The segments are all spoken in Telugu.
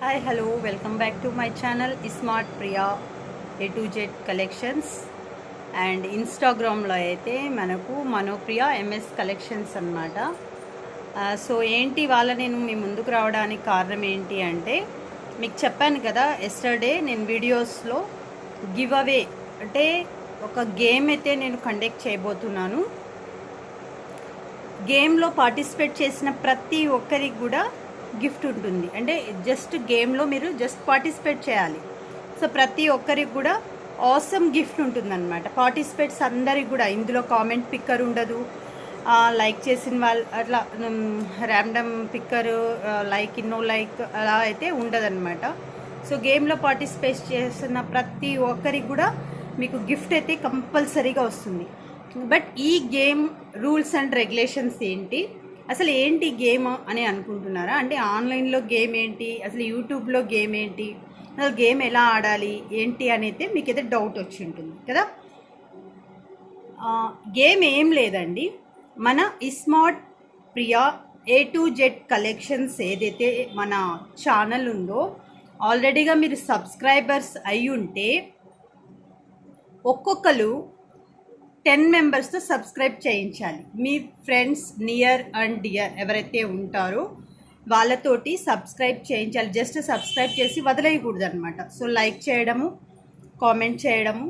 Hi hello welcome back to my channel smart Priya A to Z collections and ఇన్స్టాగ్రామ్లో అయితే మనకు మనోప్రియ ఎంఎస్ కలెక్షన్స్ అనమాట సో ఏంటి వాళ్ళ నేను మీ ముందుకు రావడానికి కారణం ఏంటి అంటే మీకు చెప్పాను కదా ఎస్టర్డే నేను వీడియోస్లో గివ్ అవే అంటే ఒక గేమ్ అయితే నేను కండక్ట్ చేయబోతున్నాను. గేమ్లో పార్టిసిపేట్ చేసిన ప్రతి ఒక్కరికి కూడా గిఫ్ట్ ఉంటుంది. అంటే జస్ట్ గేమ్లో మీరు జస్ట్ పార్టిసిపేట్ చేయాలి. సో ప్రతి ఒక్కరికి కూడా ఆసమ్ గిఫ్ట్ ఉంటుందన్నమాట. పార్టిసిపేట్స్ అందరికి కూడా. ఇందులో కామెంట్ పిక్కర్ ఉండదు. లైక్ చేసిన వాళ్ళు అట్లా ర్యాండమ్ పిక్కర్ లైక్ ఇన్నో లైక్ అలా అయితే ఉండదన్నమాట. సో గేమ్లో పార్టిసిపేట్ చేస్తున్న ప్రతి ఒక్కరికి కూడా మీకు గిఫ్ట్ అయితే కంపల్సరీగా వస్తుంది. బట్ ఈ గేమ్ రూల్స్ అండ్ రెగ్యులేషన్స్ ఏంటి? అసలు ఏంటి గేమ్ అని అనుకుంటున్నారా? అంటే ఆన్లైన్లో గేమ్ ఏంటి? అసలు యూట్యూబ్లో గేమ్ ఏంటి? అసలు గేమ్ ఎలా ఆడాలి? ఏంటి అనేది మీకైతే డౌట్ వచ్చి ఉంటుంది కదా? గేమ్ ఏం లేదండి. మన smart Priya A to Z collections ఏదైతే మన ఛానల్ ఉందో ఆల్రెడీగా మీరు సబ్స్క్రైబర్స్ అయి ఉంటే ఒక్కొక్కరు టెన్ మెంబర్స్తో సబ్స్క్రైబ్ చేయించాలి. మీ ఫ్రెండ్స్ నియర్ అండ్ డియర్ ఎవరైతే ఉంటారో వాళ్ళతోటి సబ్స్క్రైబ్ చేయించాలి. జస్ట్ సబ్స్క్రైబ్ చేసి వదిలేయకూడదు అనమాట సో లైక్ చేయడము కామెంట్ చేయడము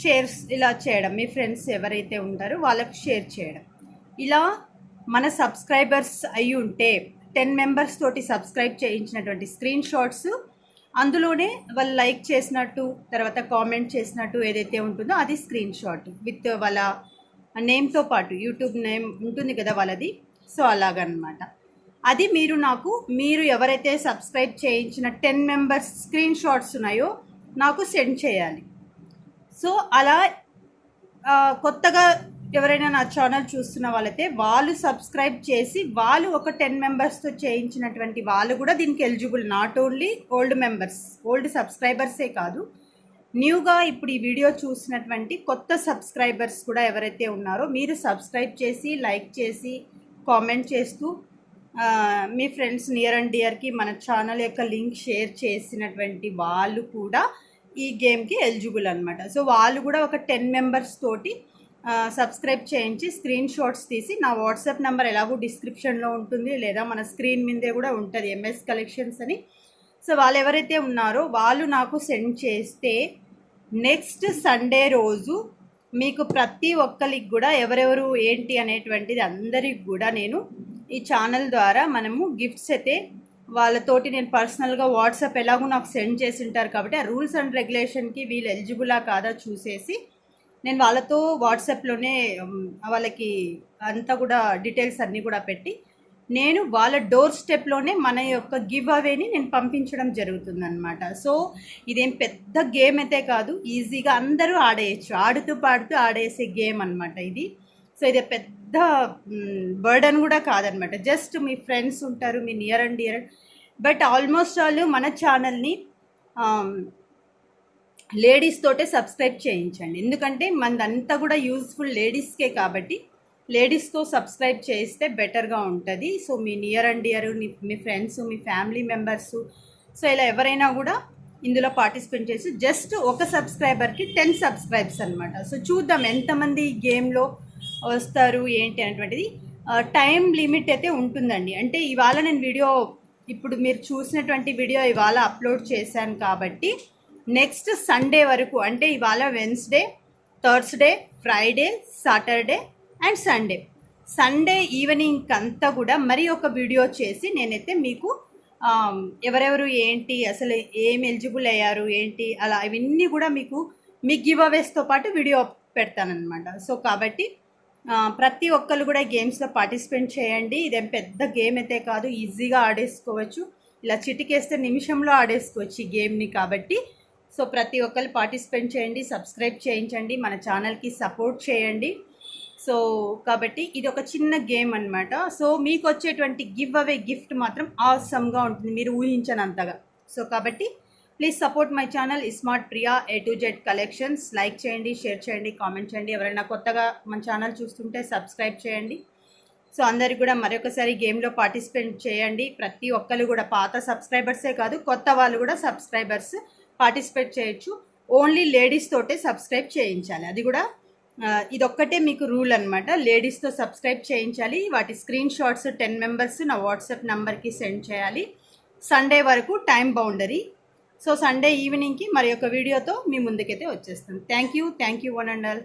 షేర్స్ ఇలా చేయడం మీ ఫ్రెండ్స్ ఎవరైతే ఉంటారో వాళ్ళకు షేర్ చేయడం. ఇలా మన సబ్స్క్రైబర్స్ అయి ఉంటే టెన్ మెంబర్స్ తోటి సబ్స్క్రైబ్ చేయించినటువంటి స్క్రీన్ షాట్స్ అందులోనే వాళ్ళు లైక్ చేసినట్టు తర్వాత కామెంట్ చేసినట్టు ఏదైతే ఉంటుందో అది స్క్రీన్ షాట్ విత్ వాళ్ళ నేమ్తో పాటు యూట్యూబ్ నేమ్ ఉంటుంది కదా వాళ్ళది. సో అలాగనమాట. అది మీరు నాకు మీరు ఎవరైతే సబ్స్క్రైబ్ చేయించిన టెన్ మెంబర్స్ స్క్రీన్ షాట్స్ ఉన్నాయో నాకు సెండ్ చేయాలి. సో అలా కొత్తగా ఎవరైనా నా ఛానల్ చూస్తున్న వాళ్ళైతే వాళ్ళు సబ్స్క్రైబ్ చేసి వాళ్ళు ఒక టెన్ మెంబర్స్తో చేయించినటువంటి వాళ్ళు కూడా దీనికి eligible. Not only old members. Old సబ్స్క్రైబర్సే కాదు. న్యూగా ఇప్పుడు ఈ వీడియో చూసినటువంటి కొత్త సబ్స్క్రైబర్స్ కూడా ఎవరైతే ఉన్నారో మీరు సబ్స్క్రైబ్ చేసి లైక్ చేసి కామెంట్ చేస్తూ మీ ఫ్రెండ్స్ నియర్ అండ్ డియర్కి మన ఛానల్ యొక్క లింక్ షేర్ చేసినటువంటి వాళ్ళు కూడా ఈ గేమ్కి ఎలిజిబుల్ అనమాట సో వాళ్ళు కూడా ఒక టెన్ మెంబర్స్ తోటి సబ్స్క్రైబ్ చేయించి స్క్రీన్ షాట్స్ తీసి నా వాట్సాప్ నెంబర్ ఎలాగో డిస్క్రిప్షన్లో ఉంటుంది లేదా మన స్క్రీన్ మీదే కూడా ఉంటుంది ఎంఎస్ కలెక్షన్స్ అని. సో వాళ్ళు ఎవరైతే ఉన్నారో వాళ్ళు నాకు సెండ్ చేస్తే నెక్స్ట్ సండే రోజు మీకు ప్రతి ఒక్కరికి కూడా ఎవరెవరు ఏంటి అనేటువంటిది అందరికి కూడా నేను ఈ ఛానల్ ద్వారా మనము గిఫ్ట్స్ అయితే వాళ్ళతోటి నేను పర్సనల్గా వాట్సాప్ ఎలాగో నాకు సెండ్ చేసి ఉంటారు కాబట్టి ఆ రూల్స్ అండ్ రెగ్యులేషన్కి వీళ్ళు ఎలిజిబులా కాదా చూసేసి నేను వాళ్ళతో వాట్సాప్లోనే వాళ్ళకి అంతా కూడా డీటెయిల్స్ అన్నీ కూడా పెట్టి నేను వాళ్ళ డోర్ స్టెప్లోనే మన యొక్క గివ్ అవేని నేను పంపించడం జరుగుతుందనమాట సో ఇదేం పెద్ద గేమ్ అయితే కాదు ఈజీగా అందరూ ఆడేయచ్చు. ఆడుతూ పాడుతూ ఆడేసే గేమ్ అనమాట ఇది. సో ఇది పెద్ద బర్డన్ కూడా కాదనమాట జస్ట్ మీ ఫ్రెండ్స్ ఉంటారు మీ near and dear. But almost వాళ్ళు మన ఛానల్ని లేడీస్ తోటే సబ్స్క్రైబ్ చేయించండి. ఎందుకంటే మనదంతా కూడా యూజ్ఫుల్ లేడీస్కే కాబట్టి లేడీస్తో సబ్స్క్రైబ్ చేస్తే బెటర్గా ఉంటుంది. సో మీ నియర్ అండ్ డియర్ మీ ఫ్రెండ్స్ మీ ఫ్యామిలీ మెంబర్స్ సో ఇలా ఎవరైనా కూడా ఇందులో పార్టిసిపేట్ చేసి జస్ట్ ఒక సబ్స్క్రైబర్కి టెన్ సబ్స్క్రైబ్స్ అనమాట సో చూద్దాం ఎంతమంది గేమ్లో వస్తారు ఏంటి అనేటువంటిది. టైం లిమిట్ అయితే ఉంటుందండి. అంటే ఇవాళ నేను వీడియో ఇప్పుడు మీరు చూసినటువంటి వీడియో ఇవాళ అప్లోడ్ చేశాను కాబట్టి నెక్స్ట్ సండే వరకు అంటే ఇవాళ Wednesday Thursday Friday Saturday and Sunday. Sunday evening అంతా కూడా మరి ఒక వీడియో చేసి నేనైతే మీకు ఎవరెవరు ఏంటి అసలు ఏం ఎలిజిబుల్ అయ్యారు ఏంటి అలా ఇవన్నీ కూడా మీకు మీ గివ్ అవేస్తో పాటు వీడియో పెడతానమాట సో కాబట్టి ప్రతి ఒక్కరు కూడా గేమ్స్లో పార్టిసిపేట్ చేయండి. ఇదేం పెద్ద గేమ్ అయితే కాదు ఈజీగా ఆడేసుకోవచ్చు. ఇలా చిటికేస్తే నిమిషంలో ఆడేసుకోవచ్చు ఈ గేమ్ని కాబట్టి సో ప్రతి ఒక్కరు పార్టిసిపేట్ చేయండి సబ్స్క్రైబ్ చేయించండి మన ఛానల్కి సపోర్ట్ చేయండి. సో కాబట్టి ఇది ఒక చిన్న గేమ్ అనమాట సో మీకు వచ్చేటువంటి గివ్ అవే గిఫ్ట్ మాత్రం ఆసమ్గా ఉంటుంది మీరు ఊహించనంతగా. సో కాబట్టి please support my channel smart Priya A to Z collections like చేయండి షేర్ చేయండి కామెంట్ చేయండి. ఎవరైనా కొత్తగా మన ఛానల్ చూస్తుంటే సబ్స్క్రైబ్ చేయండి. సో అందరికి కూడా మరొకసారి గేమ్లో పార్టిసిపేట్ చేయండి. ప్రతి ఒక్కరు కూడా పాత సబ్స్క్రైబర్సే కాదు కొత్త వాళ్ళు కూడా సబ్స్క్రైబర్స్. పార్టిసిపేట్ చేయొచ్చు. ఓన్లీ లేడీస్ తోటే సబ్స్క్రైబ్ చేయించాలి. అది కూడా ఇదొక్కటే మీకు రూల్ అనమాట లేడీస్తో సబ్స్క్రైబ్ చేయించాలి. వాటి స్క్రీన్ షాట్స్ టెన్ మెంబర్స్ నా వాట్సాప్ నంబర్కి సెండ్ చేయాలి. సండే వరకు టైం బౌండరీ సో సండే ఈవినింగ్కి మరి యొక్క వీడియోతో మీ ముందుకైతే వచ్చేస్తాను thank you thank you one and all